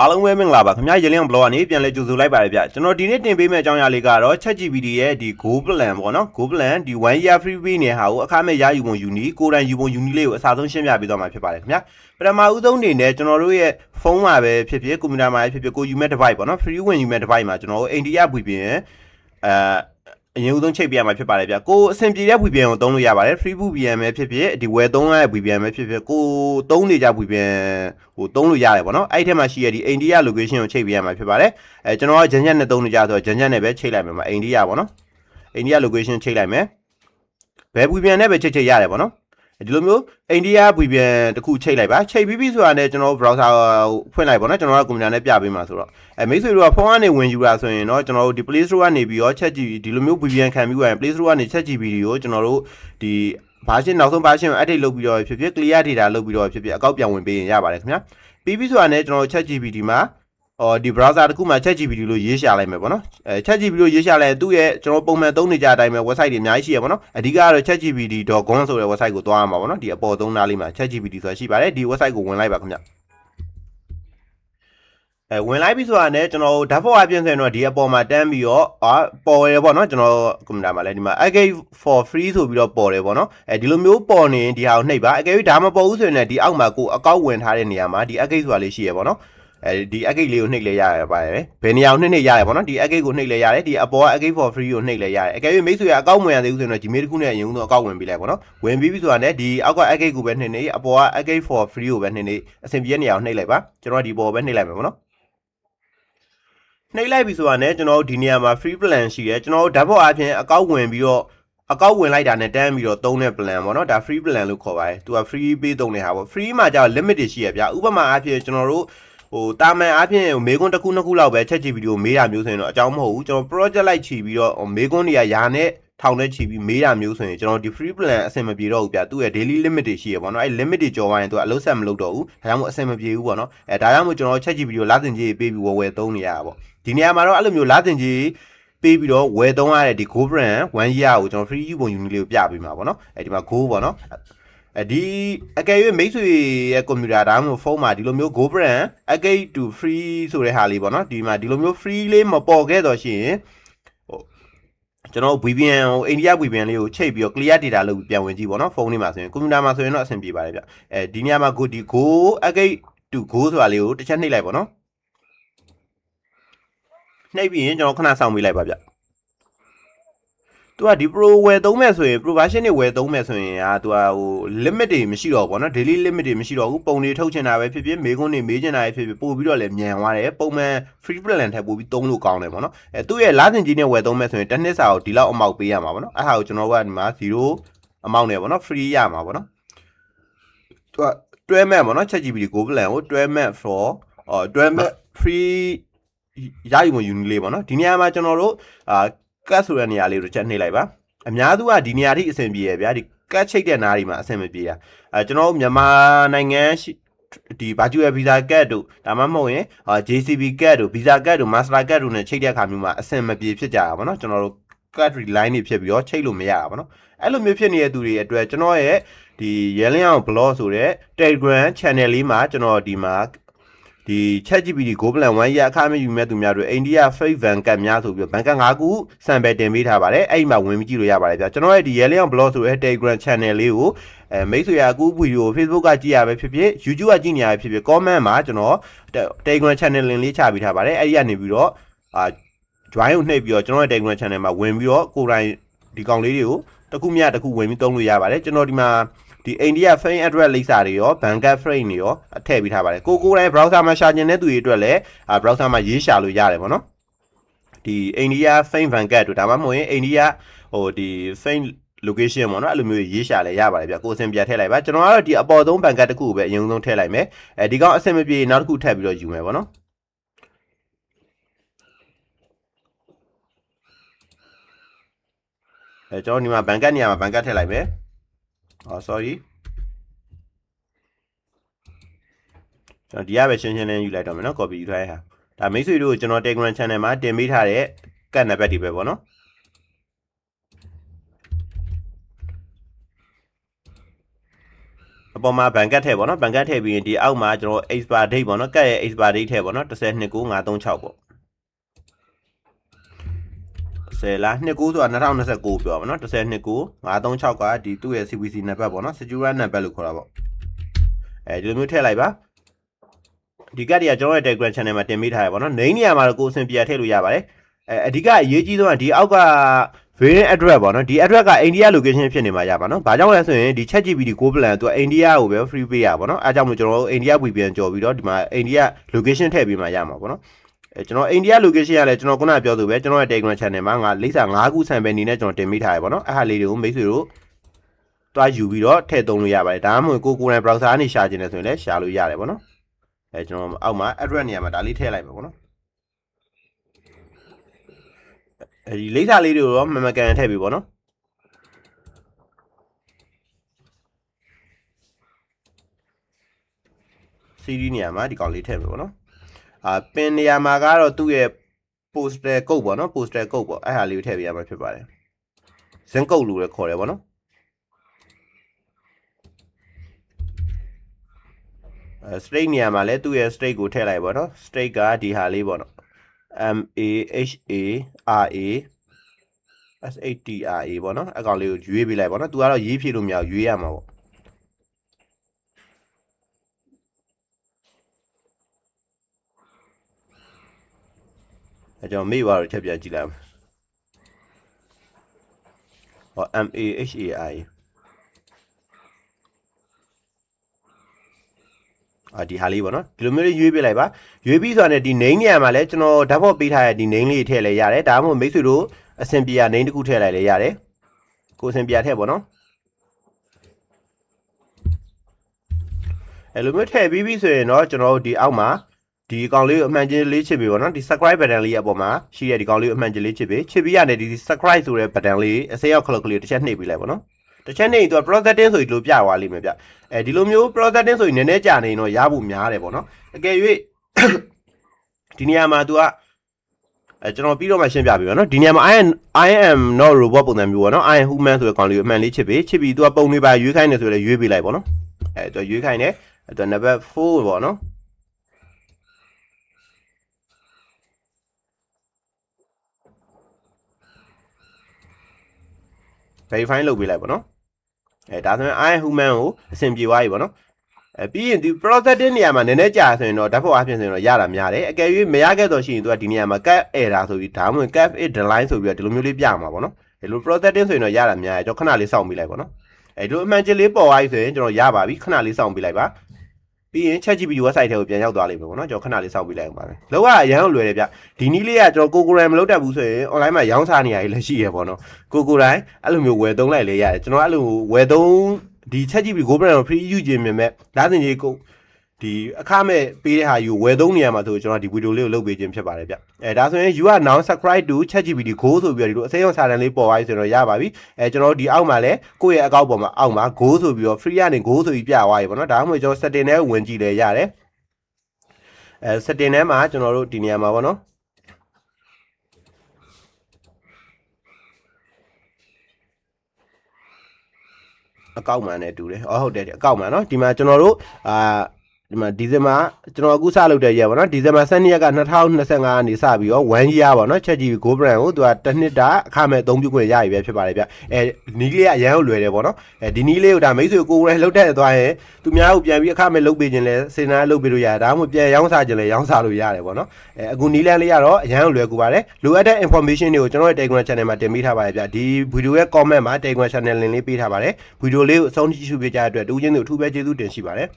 အားလုံးပဲမင်္ဂလာပါခင်ဗျာရေလင်း blog ကနေပြန်လဲကြိုဆိုလိုက်ပါတယ်ဗျကျွန်တော်ဒီနေ့တင်ပေးမယ့်အကြောင်းအရာလေးကတော့ ChatGPT ရဲ့ဒီ Go Plan ပေါ့နော် Go Plan ဒီ1 year free pay နေဟာကိုအခမဲ့ရယူပုံယူနီကိုယ်တိုင်ယူပုံယူနီလေးကိုအစားဆုံးရှင်းပြပေးသွားမှာဖြစ်ပါတယ်ခင်ဗျာပထမဦးဆုံးအနေနဲ့ကျွန်တော်တို့ရဲ့ဖုန်းမှာပဲဖြစ်ဖြစ်ကွန်ပျူတာမှာပဲဖြစ်ဖြစ်ကိုယူမဲ့ device ပေါ့နော် free ဝင်ယူမဲ့ device မှာကျွန်တော်တို့အိန္ဒိယ VPN အဲ အရင်ဦးဆုံးချိန်ပြရမှာဖြစ်ပါတယ်ဗျကိုအဆင်ပြေတဲ့ VPN ကိုသုံးလို့ရပါတယ် free VPN ပဲဖြစ်ဖြစ်ဒီဝယ်သုံးရတဲ့ VPN ပဲဖြစ်ဖြစ်ကိုသုံးနေကြ VPN ဟိုသုံးလို့ရတယ်ပေါ့နော်အဲ့ဒီထဲမှာရှိရဒီအိန္ဒိယ location ကိုချိန်ပြရမှာဖြစ်ပါတယ်အဲကျွန်တော်ကဂျန်ဂျန်နဲ့သုံးနေကြဆိုတော့ဂျန်ဂျန်နဲ့ပဲချိန်လိုက်မယ်မှာအိန္ဒိယပေါ့နော်အိန္ဒိယ location ချိန်လိုက်မယ်ဘယ် VPN နဲ့ပဲချိန်ချိန်ရတယ်ပေါ့နော် ဒီလိုမျိုးအိန္ဒိယ VPN တခုချိန်လိုက်ပါချိန်ပြီးပြီဆိုတာနဲ့ကျွန်တော် browser ဖွင့်လိုက်ပါတော့ကျွန်တော်ကကွန်ပျူတာနဲ့ပြပေးမှာဆိုတော့အဲမိတ်ဆွေတို့ကဖုန်းကနေဝင်ယူတာဆိုရင်တော့ကျွန်တော်တို့ဒီ Play Store ကနေပြီးတော့ ChatGPT ဒီလိုမျိုး VPN ခံပြီးရင် Play Store ကနေ ChatGPT ကိုကျွန်တော်တို့ဒီ version နောက်ဆုံး version ကို update လုပ်ပြီးတော့ဖြစ်ဖြစ် clear data လုပ်ပြီးတော့ဖြစ်ဖြစ်အကောက်ပြန်ဝင်ပေးရင်ရပါတယ်ခင်ဗျာပြီးပြီဆိုတာနဲ့ကျွန်တော်တို့ ChatGPT မှာ အော်ဒီ browser တခုမှာ ChatGPT လို့ရေးရှာလိုက်မယ်ပေါ့နော်အဲ ChatGPT လို့ရေးရှာလိုက်သူ့ရဲ့ကျွန်တော်ပုံမှန်သုံးနေကြအတိုင်းပဲ website တွေအများကြီးရှိရပါတော့အဓိကကတော့ chatgpt.com ဆိုတဲ့ website ကိုသွားရမှာပေါ့နော်ဒီအပေါ်သုံးသားလေးမှာ chatgpt ဆိုတာရှိပါတယ်ဒီ website ကိုဝင်လိုက်ပါခင်ဗျအဲဝင်လိုက်ပြီဆိုတာနဲ့ကျွန်တော်ဓာတ်ဖော်အပြင်ဆိုရင်တော့ဒီအပေါ်မှာတန်းပြီးတော့အာပေါ်ရပေါ့နော်ကျွန်တော်ကွန်ပျူတာမှာလည်းဒီမှာ agate for free ဆိုပြီးတော့ပေါ်တယ်ပေါ့နော်အဲဒီလိုမျိုးပေါ်နေဒီဟာကိုနှိပ်ပါအကယ်၍ဒါမပေါ်ဘူးဆိုရင်လည်းဒီအောက်မှာကိုအကောက်ဝင်ထားတဲ့နေရာမှာဒီ agate ဆိုတာလေးရှိရပေါ့နော် အဲဒီ agate လေးကိုနှိပ်လဲရရပါတယ်ဘယ်နေရာကိုနှိပ်နှိပ်ရတယ်ပေါ့နော်ဒီ agate ကိုနှိပ်လဲရတယ်ဒီအပေါ်က agate for free ကိုနှိပ်လဲရတယ်အကယ်၍မိတ်ဆွေကအကောက်ဝင်ရသေးဘူးဆိုရင်တော့ Gmail တစ်ခုနဲ့အရင်ဆုံးအကောက်ဝင်ပေးလိုက်ပေါ့နော်ဝင်ပြီးပြီဆိုတာနဲ့ဒီအောက်က agate ကိုပဲနှိပ်နေအပေါ်က agate for free ကိုပဲနှိပ်နေအဆင်ပြေတဲ့နေရာကိုနှိပ်လိုက်ပါကျွန်တော်ဒီပေါ်ပဲနှိပ်လိုက်မယ်ပေါ့နော်နှိပ်လိုက်ပြီဆိုတာနဲ့ကျွန်တော်တို့ဒီနေရာမှာ free plan ရှိတယ်ကျွန်တော်တို့ဓာတ်ပေါ်အပြင်အကောက်ဝင်ပြီးတော့အကောက်ဝင်လိုက်တာနဲ့တန်းပြီးတော့သုံးတဲ့ plan ပေါ့နော်ဒါ free plan လို့ခေါ်ပါတယ်သူက free ပေးသုံးနေတာပေါ့ free မှာကျတော့ limit တွေရှိရဗျာဥပမာအဖြစ်ကျွန်တော်တို့ ဟိုတာမန်အဖြစ်မေကွန်းတစ်ခုနှစ်ခုလောက်ပဲချက်ချီဗီဒီယိုမေးတာမျိုးဆိုရင်တော့အကြောင်းမဟုတ်ဘူးကျွန်တော် project လိုက်ချီပြီးတော့မေကွန်းတွေကယာနဲ့ထောင်နဲ့ချီပြီးမေးတာမျိုးဆိုရင်ကျွန်တော်ဒီ free plan အဆင်မပြေတော့ဘူးဗျာသူ့ရဲ့ daily limit တွေရှိရပေါ့နော်အဲ limit တွေကျော်သွားရင်သူကအလုပ်ဆက်မလုပ်တော့ဘူးဒါကြောင့်မို့အဆင်မပြေဘူးပေါ့နော်အဲဒါကြောင့်မို့ကျွန်တော်ချက်ချီဗီဒီယိုလာတင်ကြီးပေးပြီးဝယ်ဝယ်သုံးနေရတာပေါ့ဒီနေရာမှာတော့အဲ့လိုမျိုးလာတင်ကြီးပေးပြီးတော့ဝယ်သုံးရတဲ့ဒီ Go brand 1 year ကိုကျွန်တော် free ပုံယူနည်းလေးကိုပြပေးမှာပေါ့နော်အဲဒီမှာ Go ပေါ့နော် အဲဒီအကယ်၍မိတ်ဆွေရဲ့ကွန်ပျူတာဒါမှမဟုတ်ဖုန်းမှာဒီလိုမျိုး Go brand Agate to free ဆိုတဲ့ဟာလေးပေါ့နော်ဒီမှာဒီလိုမျိုး free လေးမပေါ်ခဲ့တော့ရှင်ဟိုကျွန်တော် VPN ဟိုအိန္ဒိယ VPN လေးကိုချိန်ပြီးတော့ clear data လုပ်ပြီးပြန်ဝင်ကြည့်ပေါ့နော်ဖုန်းလေးမှာဆိုရင်ကွန်ပျူတာမှာဆိုရင်တော့အဆင်ပြေပါတယ်ဗျအဲဒီနေရာမှာ Go ဒီ Go Agate to Go ဆိုတာလေးကိုတစ်ချက်နှိပ်လိုက်ပေါ့နော်နှိပ်ပြီးရင်ကျွန်တော်ခဏဆောင်ပေးလိုက်ပါဗျ သူကဒီ pro ဝယ်သုံးမဲ့ဆိုရင် pro version တွေဝယ်သုံးမဲ့ဆိုရင်အာသူကဟို limit တွေမရှိတော့ဘူးเนาะ daily limit တွေမရှိတော့ဘူးပုံတွေထုတ်ချင်တာပဲဖြစ်ဖြစ်မေးခွန်းတွေမေးချင်တာပဲဖြစ်ဖြစ်ပို့ပြီးတော့လည်းမြန်သွားတယ်ပုံမှန် free plan ထက်ပို့ပြီးသုံးလို့ကောင်းတယ်ပေါ့နော်အဲသူ့ရဲ့လာစဉ်ကြီးနဲ့ဝယ်သုံးမဲ့ဆိုရင်တစ်နှစ်စာကိုဒီလောက်အမောက်ပေးရမှာပေါ့နော်အဲ့ဟာကိုကျွန်တော်ကဒီမှာ0အမောက်နဲ့ပေါ့နော် free ရမှာပေါ့နော်သူကတွဲမဲ့ပေါ့နော် ChatGPT Go plan ကိုတွဲမဲ့ for အော်တွဲမဲ့ free ရယူမယူနည်းလေးပေါ့နော်ဒီနေရာမှာကျွန်တော်တို့အာ ကတ်ဆိုတဲ့နေရာလေးကိုချက်နှိပ်လိုက်ပါအများစုကဒီနေရာထိအဆင်ပြေရဗျာဒီကတ်ချိတ်တဲ့နားဒီမှာအဆင်မပြေတာအဲကျွန်တော်တို့မြန်မာနိုင်ငံရှိဒီ virtual visa card တို့ဒါမှမဟုတ်ရင် JCB card တို့ visa card တို့ master card တို့နဲ့ချိတ်တဲ့အခါမျိုးမှာအဆင်မပြေဖြစ်ကြတာပေါ့နော်ကျွန်တော်တို့ card line တွေဖြစ်ပြီးတော့ချိတ်လို့မရတာပေါ့နော်အဲ့လိုမျိုးဖြစ်နေတဲ့သူတွေအတွက်ကျွန်တော်ရဲ့ဒီရဲလင်းအောင် blog ဆိုတဲ့ Telegram channel လေးမှာကျွန်တော်ဒီမှာ ဒီ ChatGPT Go Plan 1ရအခမဲ့ယူမဲ့သူများတို့အိန္ဒိယ Fake Van ကတ်များဆိုပြီးတော့ဘန်ကတ်5ခု sample တင်ပေးထားပါတယ်အဲ့ဒီမှာဝင်ပြီးကြည့်လို့ရပါတယ်ဗျာကျွန်တော်ရဲ့ဒီရဲလင်းအောင် blog ဆိုတဲ့ Telegram channel လေးကိုအဲမိတ်ဆွေရအခုဗီဒီယို Facebook ကကြည့်ရပဲဖြစ်ဖြစ် YouTube ကကြည့်နေရပဲဖြစ်ဖြစ် comment မှာကျွန်တော် Telegram channel link လေးချပေးထားပါတယ်အဲ့ဒီကနေပြီးတော့အာ join ကိုနှိပ်ပြီးတော့ကျွန်တော်ရဲ့ Telegram channel မှာဝင်ပြီးတော့ကိုယ်တိုင်ဒီကောင်လေးတွေကိုတစ်ခုမြတစ်ခုဝင်ပြီးသုံးလို့ရပါတယ်ကျွန်တော်ဒီမှာ ဒီအိန္ဒိယ frame address လိပ်စာတွေရော banker frame တွေရောထည့်ပေးထားပါတယ်ကိုကိုယ်တိုင် browser မှာရှာကျင်တဲ့သူတွေအတွက်လည်း browser မှာရေးရှာလို့ရတယ်ပေါ့နော်ဒီအိန္ဒိယ frame banker တို့ဒါမှမဟုတ်ရင်အိန္ဒိယဟိုဒီ frame location ပေါ့နော်အဲ့လိုမျိုးရေးရှာလဲရပါတယ်ဗျကိုအစင်ပြထည့်လိုက်ပါကျွန်တော်ကတော့ဒီအပေါ်ဆုံး banker တစ်ခုကိုပဲအရင်ဆုံးထည့်လိုက်မယ်အဲဒီကောင်အစင်မပြေနောက်တစ်ခုထည့်ပြီးတော့ယူမယ်ပေါ့နော်အဲကျွန်တော်ဒီမှာဘန်ကတ်နေရာမှာဘန်ကတ်ထည့်လိုက်မယ်။ အော် sorry ကျွန်တော်ဒီကပဲရှင်းရှင်းလင်းယူလိုက်တော့မယ်နော် copy ယူထားရဟာ။ဒါမိတ်ဆွေတို့ကျွန်တော် Telegram channel မှာတင်ပေးထားတဲ့ကတ်နံပါတ်တွေပဲပေါ့နော်။အပေါ်မှာဘန်ကတ်ထည့်ပေါ့နော်ဘန်ကတ်ထည့်ပြီးရင်ဒီအောက်မှာကျွန်တော် expire date ပေါ့နော်ကတ်ရဲ့ expire date ထည့်ပေါ့နော်1293536ပေါ့ ဆယ်လား29ဆိုတာ2029ပြောပါနော်1293536ကဒီသူ့ရဲ့ CVC နံပါတ်ပေါ့နော် security နံပါတ်လို့ခေါ်တာပေါ့အဲဒီလိုမျိုးထည့်လိုက်ပါဒီကတ်တွေကကျွန်တော်ရဲ့ Telegram channel မှာတင်ပေးထားရပါတော့ name နေရာမှာတော့ကိုယ်အဆင်ပြေထည့်လို့ရပါတယ်အဲအဓိကအရေးကြီးဆုံးကဒီအောက်က variant address ပေါ့နော်ဒီ address ကအိန္ဒိယ location ဖြစ်နေမှာရပါနော်ဘာကြောင့်လဲဆိုရင်ဒီ ChatGPT Go plan သူကအိန္ဒိယကိုပဲ free ပေးရပါနော်အဲကြောင့်မို့ကျွန်တော်တို့အိန္ဒိယ VPN ကြော်ပြီးတော့ဒီမှာအိန္ဒိယ location ထည့်ပေးမှရမှာပေါ့နော် အဲကျွန်တော်အိန္ဒိယ location ကလည်းကျွန်တော်ခုနကပြောသူပဲကျွန်တော်ရဲ့ Telegram channel မှာငါလိမ့်စာ9ခု sample အနေနဲ့ကျွန်တော်တင်ပေးထားရပါတော့အဲ့ဟာလေးတွေကိုမိတ်ဆွေတို့တွားယူပြီးတော့ထည့်သုံးလို့ရပါတယ်ဒါမှမဟုတ်ကိုကိုယ်တိုင် browser ကနေရှာကျင်တယ်ဆိုရင်လည်းရှာလို့ရတယ်ပေါ့နော်အဲကျွန်တော်အောက်မှာ address နေရာမှာဒါလေးထည့်လိုက်ပါပေါ့နော်အဲဒီလိမ့်စာလေးတွေကိုတော့မမကန်ထည့်ပြီပေါ့နော် CD နေရာမှာဒီကောင်လေးထည့်မယ်ပေါ့နော် အာပင်နေရာမှာကတော့သူ့ရဲ့ poster code ပေါ့နော် poster code ပေါ့အဲ့ဟာလေးကိုထည့်ပေးရမှာဖြစ်ပါတယ်ဇင်ကုတ်လို့လည်းခေါ်တယ်ပေါ့နော်အဲ straight နေရာမှာလည်းသူ့ရဲ့ straight ကိုထည့်လိုက်ပေါ့နော် straight ကဒီဟာလေးပေါ့နော် M A H A R A S H T R A ပေါ့နော်အကောင်လေးကိုရွေးပေးလိုက်ပေါ့နော်သူကတော့ရေးဖြည့်လို့မရဘူးရွေးရမှာပေါ့ အဲကျွန်တော်မေ့သွားတော့ချက်ပြန်ကြည့်လိုက်မယ်ဟော M A H A I အာဒီဟာလေးပေါ့နော်ဒီလိုမျိုးလေးရွေးပေးလိုက်ပါရွေးပြီးဆိုတာနဲ့ဒီ name နေရာမှာလဲကျွန်တော်ဓာတ်ဖော့ပေးထားတဲ့ဒီ name လေးထည့်လဲရတယ်ဒါမှမဟုတ်မိတ်ဆွေတို့အဆင်ပြေရ name တစ်ခုထည့်လိုက်လဲရတယ်ကိုယ်အဆင်ပြေရထည့်ပေါ့နော်အဲလိုမျိုးထည့်ပြီးပြီဆိုရင်တော့ကျွန်တော်တို့ဒီအောက်မှာ ဒီကောင်လေးကိုအမှန်ချင်းလေးချစ်ပေးပါနော်ဒီ subscribe button လေးရဲ့အပေါ်မှာရှိတဲ့ဒီကောင်လေးကိုအမှန်ချင်းလေးချစ်ပေးချစ်ပြီးရတယ်ဒီ subscribe ဆိုတဲ့ button လေးအစိမ်းရောက် click ကလေးတစ်ချက်နှိပ်ပေးလိုက်ပါနော်တစ်ချက်နေရင်သူက processing ဆိုပြီးလိုပြသွားလိမ့်မယ်ဗျအဲဒီလိုမျိုး processing ဆိုရင်နည်းနည်းကြာနေရင်တော့ရဖို့များတယ်ပေါ့နော်အကယ်၍ဒီနေရာမှာသူကအဲကျွန်တော်ပြီးတော့မှရှင်းပြပေးပါနော်ဒီနေရာမှာ I am I am not robot ပုံစံမျိုးပေါ့နော် I am human ဆိုတဲ့ကောင်လေးကိုအမှန်လေးချစ်ပေးချစ်ပြီးသူကပုံတွေပါရွေးခိုင်းတယ်ဆိုလည်းရွေးပေးလိုက်ပေါ့နော်အဲသူကရွေးခိုင်းတယ်အဲသူက number 4ပေါ့နော် verify လုပ်ပေးလိုက်ပေါ့နော်အဲဒါဆိုရင် I human ကိုအဆင်ပြေသွားပြီပေါ့နော်အဲပြီးရင်ဒီ processing နေရာမှာနည်းနည်းကြာဆိုရင်တော့ဓာတ်ဖို့အပြင်ဆိုရင်တော့ရတာများတယ်အကယ်၍မရခဲ့တော့ရှိရင်သူကဒီနေရာမှာ cat error ဆိုပြီးဒါမှမဟုတ် cat it deadline ဆိုပြီးတော့ဒီလိုမျိုးလေးပြမှာပေါ့နော်ဒီလို processing ဆိုရင်တော့ရတာများတယ်ကျွန်တော်ခဏလေးစောင့်ပေးလိုက်ပေါ့နော်အဲဒီလိုအမှန်ချင်းလေးပေါ်သွားပြီဆိုရင်ကျွန်တော်ရပါပြီခဏလေးစောင့်ပေးလိုက်ပါ ပြီးရင် ChatGPT website ထဲကိုပြန်ရောက်သွားလိမ့်မယ်ပေါ့နော်ကျွန်တော်ခဏလေးစောင့်ပေးလိုက်အောင်ပါပဲလောကအရန်လွယ်တယ်ဗျဒီနည်းလေးကကျွန်တော်ကိုကိုရိုင်းမလုပ်တတ်ဘူးဆိုရင် online မှာရောင်းစားနေရည်လည်းရှိရပေါ့နော်ကိုကိုရိုင်းအဲ့လိုမျိုးဝယ်သုံးလိုက်လေရတယ်ကျွန်တော်အဲ့လိုဝယ်သုံးဒီ ChatGPT Go Brand ကို free ယူခြင်းမြင်မဲ့ဒါစင်ကြီးကို ဒီအခမဲ့ပေးတဲ့ဟာယူဝယ်သုံးနေရမှာဆိုကျွန်တော်ဒီဗီဒီယိုလေးကိုလုပ်ပေးခြင်းဖြစ်ပါတယ်ဗျအဲဒါဆိုရင် you are now subscribe to ChatGPT Go ဆိုပြီးတော့ဒီလိုအစိမ်းရောစာတန်လေးပေါ်သွားပြီဆိုတော့ရပါပြီအဲကျွန်တော်ဒီအောက်မှာလဲကိုယ့်ရဲ့အကောင့်ပေါ်မှာအောက်မှာ Go ဆိုပြီးတော့ free ကနေ Go ဆိုပြီးပြသွားပြီပေါ့နော်ဒါမှမဟုတ်ကျွန်တော် setting ထဲဝင်ကြည့်လဲရတယ်အဲ setting ထဲမှာကျွန်တော်တို့ဒီနေရာမှာပေါ့နော်အကောက်မှန်နဲ့တူတယ်။အော်ဟုတ်တယ်အကောက်မှန်နော်ဒီမှာကျွန်တော်တို့အာ ဒီမှာဒီဇင်ဘာကျွန်တော်အခုစလုပ်တဲ့ရက်ပေါ့နော်ဒီဇင်ဘာ12ရက်က2025ကနေစပြီးတော့1 year ပေါ့နော် ChatGPT Go Brand ကိုသူကတစ်နှစ်တာအခမဲ့အသုံးပြုခွင့်ရပြီပဲဖြစ်ပါတယ်ဗျအဲနီးလေးကအရန်ကိုလွယ်တယ်ပေါ့နော်အဲဒီနီးလေးကိုဒါမိတ်ဆွေကိုယ်ရဲလှုပ်တဲ့သွားရင်သူများကိုပြန်ပြီးအခမဲ့လုပ်ပေးခြင်းလဲစေနာလုပ်ပေးလို့ရတယ်ဒါမှမဟုတ်ပြန်ရောင်းစားခြင်းလဲရောင်းစားလို့ရတယ်ပေါ့နော်အဲအခုနီးလန်းလေးကတော့အရန်ကိုလွယ်ကူပါတယ်လိုအပ်တဲ့ information တွေကိုကျွန်တော်ရဲ့ Telegram channel မှာတင်ပေးထားပါတယ်ဗျဒီဗီဒီယိုရဲ့ comment မှာ Telegram channel link လေးပေးထားပါတယ်ဗီဒီယိုလေးကိုအဆုံးထိကြည့်ရှုပေးကြတဲ့အတွက်တူးချင်းတို့အထူးပဲကျေးဇူးတင်ရှိပါတယ်